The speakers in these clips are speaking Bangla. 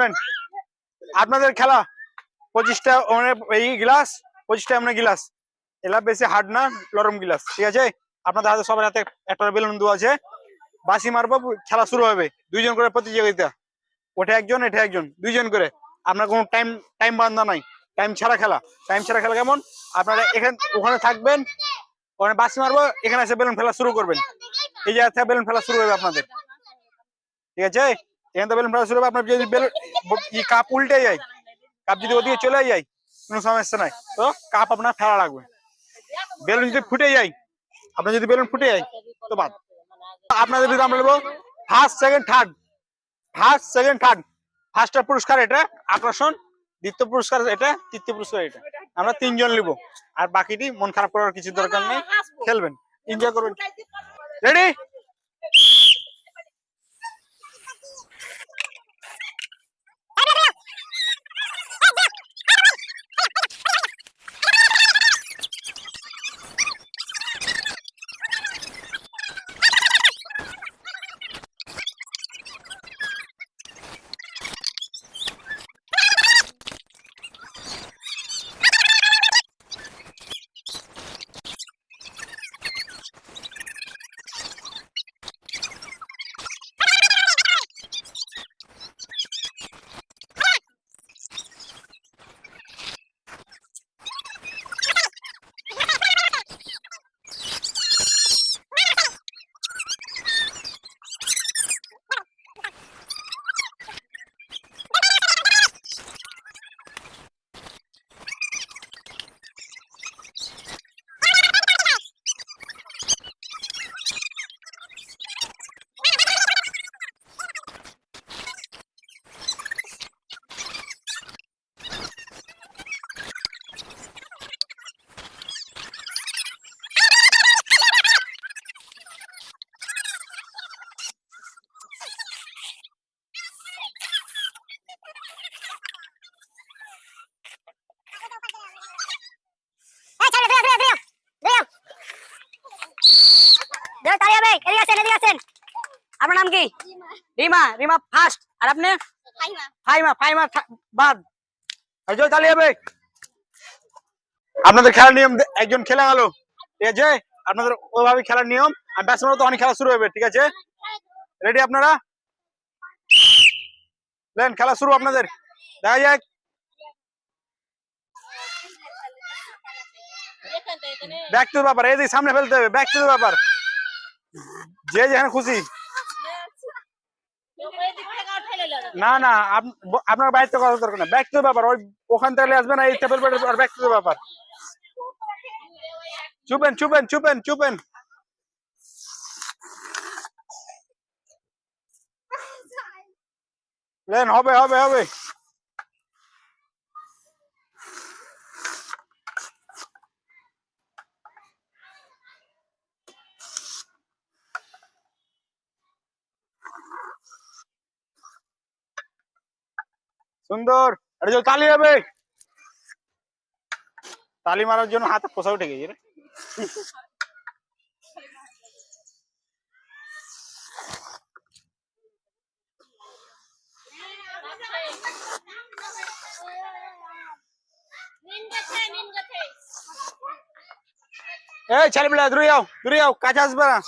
শুনেন, আপনাদের খেলা পঁচিশটা এই গ্লাস, পঁচিশটা এমন গিলাস। এলা বেশি হার্ড না, নরম গিলাস, ঠিক আছে? আপনাদের হাতে সবার হাতে একটা বেলুন দেওয়া আছে। বাসি মারবো, খেলা শুরু হবে। দুইজন করে প্রতিযোগিতা। ওঠে একজন এটা একজন, দুইজন করে। আপনার কোনো টাইম টাইম বান্ধা নাই। টাইম ছাড়া খেলা। টাইম ছাড়া খেলা কেমন? আপনারা এখান, ওখানে থাকবেন, ওখানে বাসি মারবো, এখানে এসে বেলুন ফেলা শুরু করবেন। এই জায়গা থেকে বেলুন ফেলা শুরু হবে আপনাদের। ঠিক আছে? বেলুন আপনার যদি বেলুন কাপ যায়, কাপ যদি ওদিকে যায় সমস্যা নাই। তো কাপ আপনার লাগবে। বেলুন যদি ফুটে যায়, আপনার যদি বেলুন ফুটে যায়, তো বাদ। আপনাদের আমরা নেব। First second third first second third পুরস্কার এটা, আকর্ষণ। দ্বিতীয় পুরস্কার এটা, তৃতীয় পুরস্কার এটা। আমরা তিনজন নিব। আর বাকিটি মন খারাপ করার কিছু দরকার নেই। খেলবেন। এনজয় করবেন। রেডি আপনার নাম কি? রিমা রিমা ফার্স্ট আর আপনি? ফাইমা। ফাইমা বাদ। আর জয় তালি হবে আপনাদের খেলার নিয়ম একজন খেলা গেল ঠিক আছে? আপনাদের ওইভাবে খেলার নিয়ম। আর ব্যাটসম্যান তো অনেক খেলা শুরু হবে ঠিক আছে? রেডি আপনারা? দেন খেলা শুরু আপনাদের। দেখা যাক। ব্যাক টু ব্যাপার এই দিকে সামনে ফেলতে হবে ব্যাক টু ব্যাপার যে যেখানে খুশি। না না, আপ- ব- আপনার বাইরে তো কথা দরকার না ব্যাক টু ব্যাপার ওই ওখান থেকে আসবে না, এই টেবিল বেড আর ব্যাক টু ব্যাপার চুপেন চুপেন চুপেন চুপেন। লেন হবে হবে হবে। সুন্দর আরে যে তালি হবে তালি মারার জন্য হাতে পোষা উঠে গেছে রে এই ছেলেপিলা দূরে যাও দূরে যাও কাছে আসবে না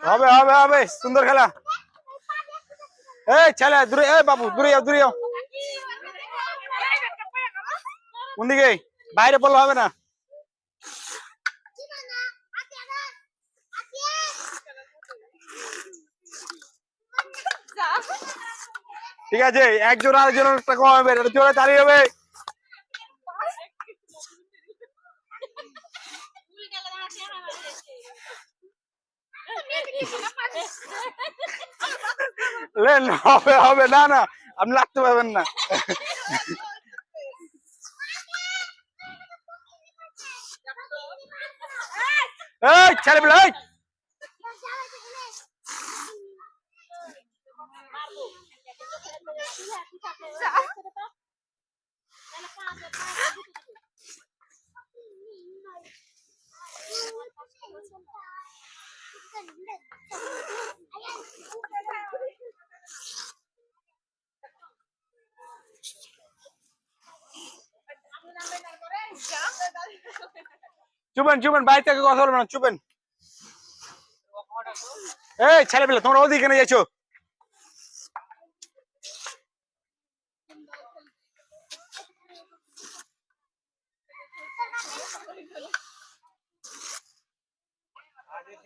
হবে হবে হবে। সুন্দর খেলা। এই ছেলে, দূরে, এই বাবু, দূরে যাও দূরে যাও। কোন দিকে বাইরে পড়লে হবে না। ঠিক আছে, একজন আরেকজন একটা কম হবে জোরে দাঁড়িয়ে হবে। লেন হবে হবে না না আপনি লাগতে পারবেন না। এই ছেলে পেলে চুপেন চুপেন বাইরে থেকে কথা বলবেন না, চুপেন। এই ছেলে পেলে তোমরা ওদিকে কেন যাচ্ছ?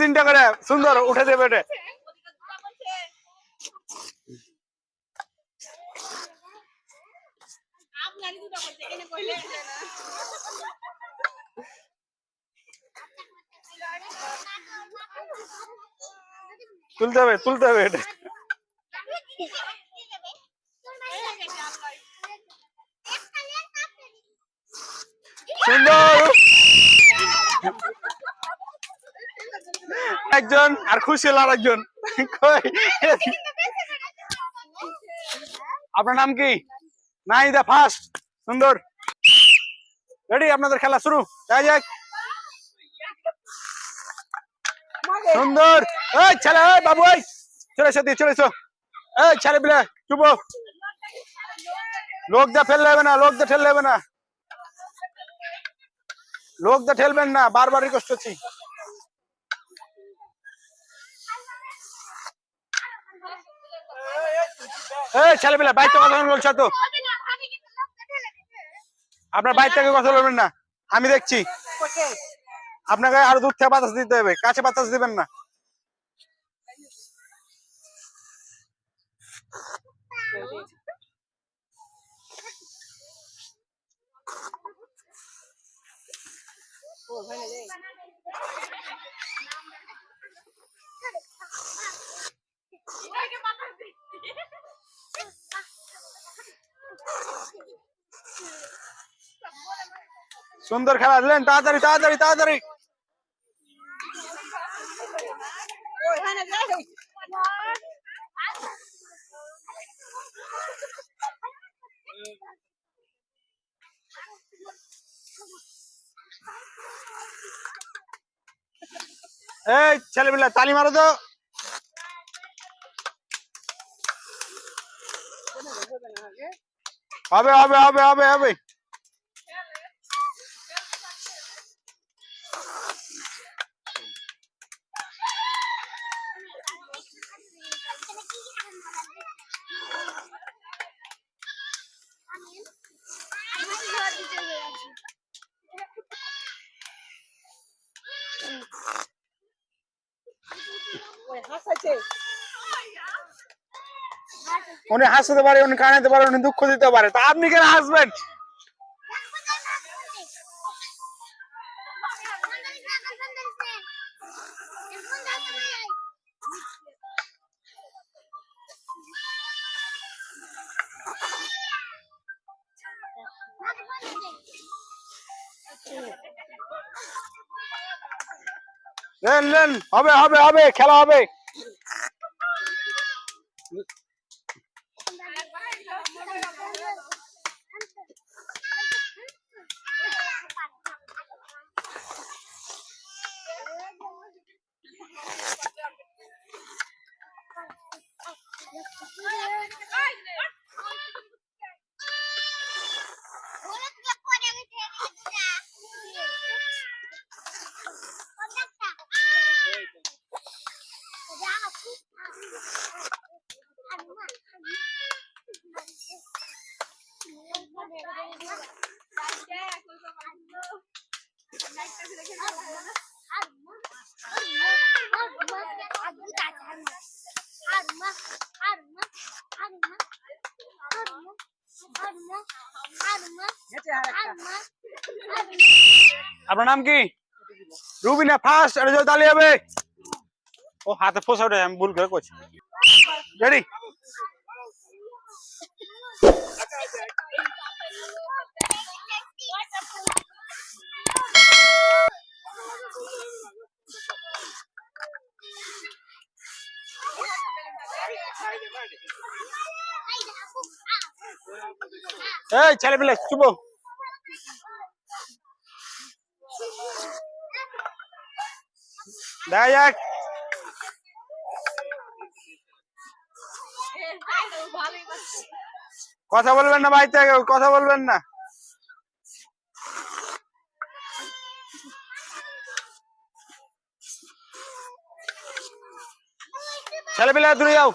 তিনটে তিনটে করে সুন্দর উঠে দেবে এটা তুলতে হবে তুলতে হবে এটা। সুন্দর। একজন আর খুশি আর একজন আপনার নাম কি? নাই দা ফার্স্ট সুন্দর। রেডি আপনাদের খেলা শুরু। দেখা যাক। সুন্দর। এই ছেলে, এই বাবু, এই। চলে দিয়ে চলে এসো। এই ছেলে পিলে, চুপ। লোক দা ফেল দেবে না, লোক দা ঠেল দেবে না। লোক দা ঠেলবেন না, বারবার রিকোয়েস্ট করছি। এই ছেলে পিলে বাইরে কথা বলছো তো? আপনার বাইরে থেকে কথা বলবেন না। আমি দেখছি। আপনাকে আরও দূর থেকে বাতাস দিতে হবে। কাছে বাতাস দিবেন না। সুন্দর খেলা দিলেন তাড়াতাড়ি তাড়াতাড়ি তাড়াতাড়ি এই ছেলেপিলা তালি মারো তো হবে হবে হবে হবে হবে উনি হাসতে পারে, উনি কানাতে পারে, উনি দুঃখ দিতে পারে। তা আপনি কেন হাসবেন? লেন লেন হবে হবে হবে, খেলা হবে। আপনার নাম কি? রুবিনা ফার্স্ট এটা তালি হবে। ও, হাতে ফোসা আমি ভুল করে করছি। রেডি এই, ছেলে পেলে, চুপ। দেখা যাক। কথা বলবেন না বাড়িতে কথা বলবেন না। ছেলে পেলে দূরে যাও।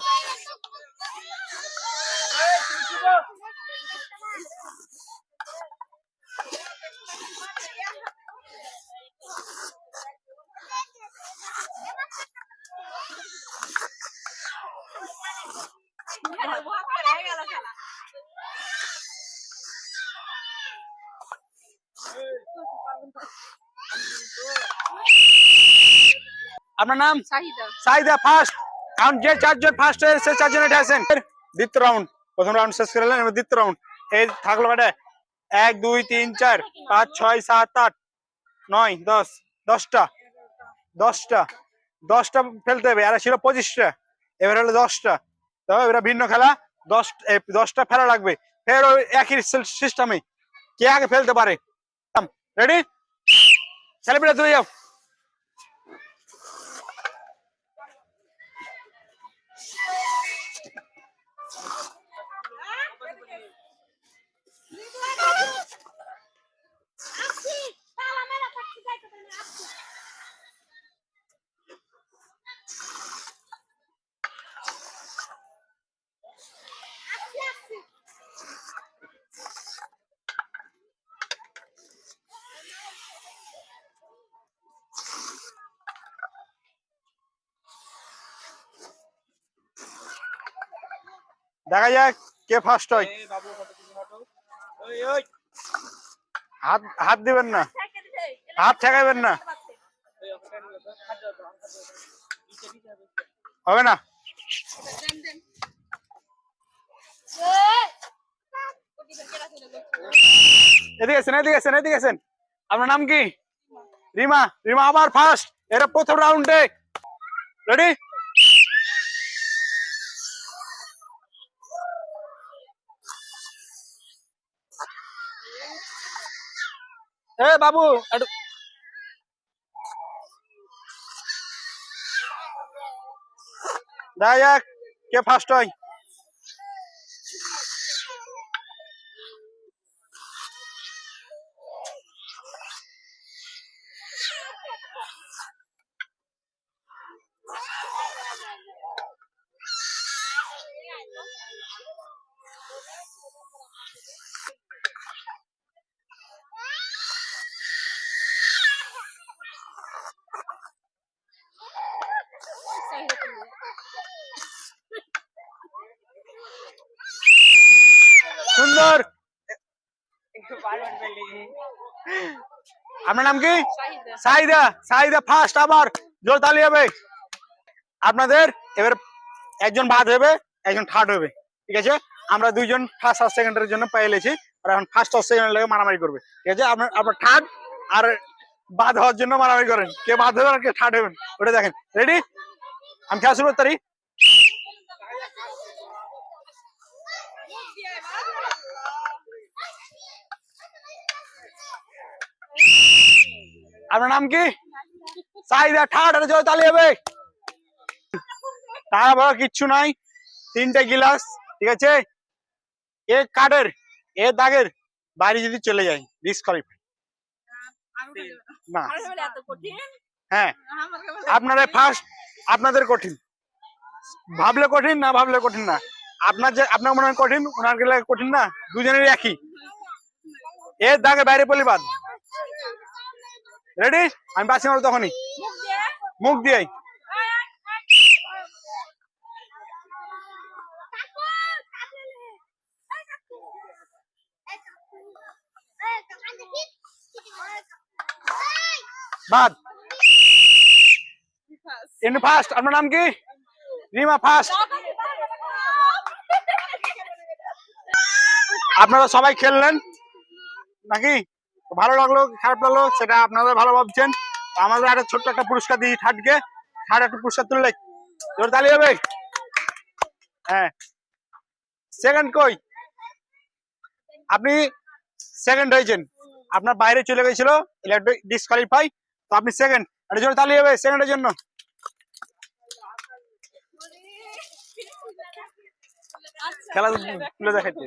আপনার নাম? সাইদা ফার্স্ট এখন যে চারজন ফার্স্ট হয়ে সে চারজন এটা আছেন। দ্বিতীয় রাউন্ড প্রথম রাউন্ড শেষ করে এবার দ্বিতীয় রাউন্ড এই থাকল বেটা এক দুই তিন চার পাঁচ ছয় সাত আট নয় দশ দশটা। দশটা। দশটা ফেলতে হবে আর ছিল পঁচিশটা। এবার হলো দশটা। তো এবার ভিন্ন খেলা। দশ দশটা ফেলা লাগবে। ফের ওই একই সিস্টেমে কে আগে ফেলতে পারে? রেডি ছেলেপিলা তুলে যাও। দেখা যাক কে ফার্স্ট হয়। হাত হাত দিবেন না। হাত ঠেকাইবেন না। হবে না। এদিকে আছেন এদিকে আছেন এদিকে আছেন আপনার নাম কি? রিমা। রিমা আবার ফার্স্ট এটা প্রথম রাউন্ডে রেডি এ বাবু একটু দেখা কে ফার্স্ট হয়? সুন্দর আপনার নাম কি? সাইদা সাইদা ফার্স্ট আবার জোর তালি হবে। আপনাদের এবার একজন বাদ হবে একজন থার্ড হবে। ঠিক আছে? আমরা দুইজন ফার্স্ট আর সেকেন্ডের জন্য পেয়েছি আর এখন ফার্স্ট আর সেকেন্ড লাগে মারামারি করবে। ঠিক আছে? আপনার আপনার থার্ড আর বাদ হওয়ার জন্য মারামারি করেন। কে বাদ হবেন আর কে থার্ড হবেন ওটা দেখেন। রেডি আমি খেলা শুরু করতে আপনার নাম কি? সাইদা ঠাট জয় তালি হবে টাকা বড় কিচ্ছু নাই। তিনটে গিলাস, ঠিক আছে? এ কাঠের, এ দাগের বাইরে যদি চলে যায় ডিসকোয়ালিফাই না। হ্যাঁ। আপনারা ফার্স্ট আপনাদের কঠিন। ভাবলে কঠিন, না ভাবলে কঠিন না। আপনার যে, আপনার মনে হয় কঠিন, ওনার কঠিন না? দুজনেরই একই। এ দাগে বাইরে পড়লে বাদ রেডি আমি বাসি মারবো তখনই। মুখ দিয়ে বাদ। এমনি ফার্স্ট আপনার নাম কি? রিমা ফার্স্ট আপনারা সবাই খেললেন? নাকি? ভালো লাগল খারাপ লাগল, সেটা আপনারা ভালো ভাবছেন। আমাদের একটা ছোট্ট একটা পুরস্কার দিই থার্ডকে থার্ড একটা পুরস্কার তুললে জোর তালি হবে। হ্যাঁ। সেকেন্ড কই? আপনি সেকেন্ড হয়েছেন। আপনার বাইরে চলে গেছিল ইলেকট্রিক ডিসকোয়ালিফাই তো আপনি সেকেন্ড একটা জোর তালি হবে সেকেন্ডের জন্য। খেলা তুলে দেখাচ্ছে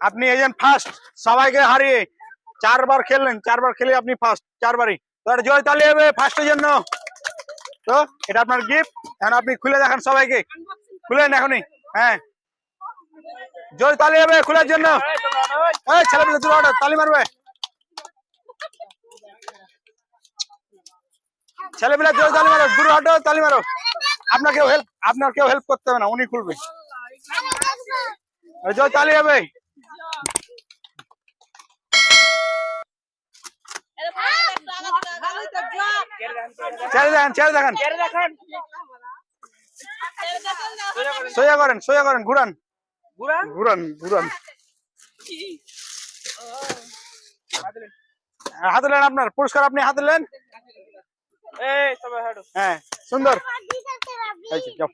আপনি এজেন্ট ফার্স্ট সবাইকে হারিয়ে চারবার খেললেন চারবার খেলে আপনি ফার্স্ট চারবারই। তো একটা জয় তালি হবে ফার্স্টের জন্য। তো এটা আপনার গিফট এখন আপনি খুলে দেখান সবাইকে। খুলেন এখনই। হ্যাঁ। জয় তালি হবে খোলার জন্য। এই ছেলেপিলে তুলো ওটা, তালি মারবে। ছেলেপিলে জয় তালি মারো দূর হটো তালি মারো। আপনার কেউ হেল্প আপনার কেউ হেল্প করতে হবে না উনি খুলবে। জয় তালি হবে। ছেড়ে দেখেন। ছেড়ে দেখেন। সোজা করেন সোজা করেন ঘুরান। ঘুরান? ঘুরান হাতে নেন আপনার পুরস্কার আপনি হাতে নেন হ্যাঁ সুন্দর। যাও।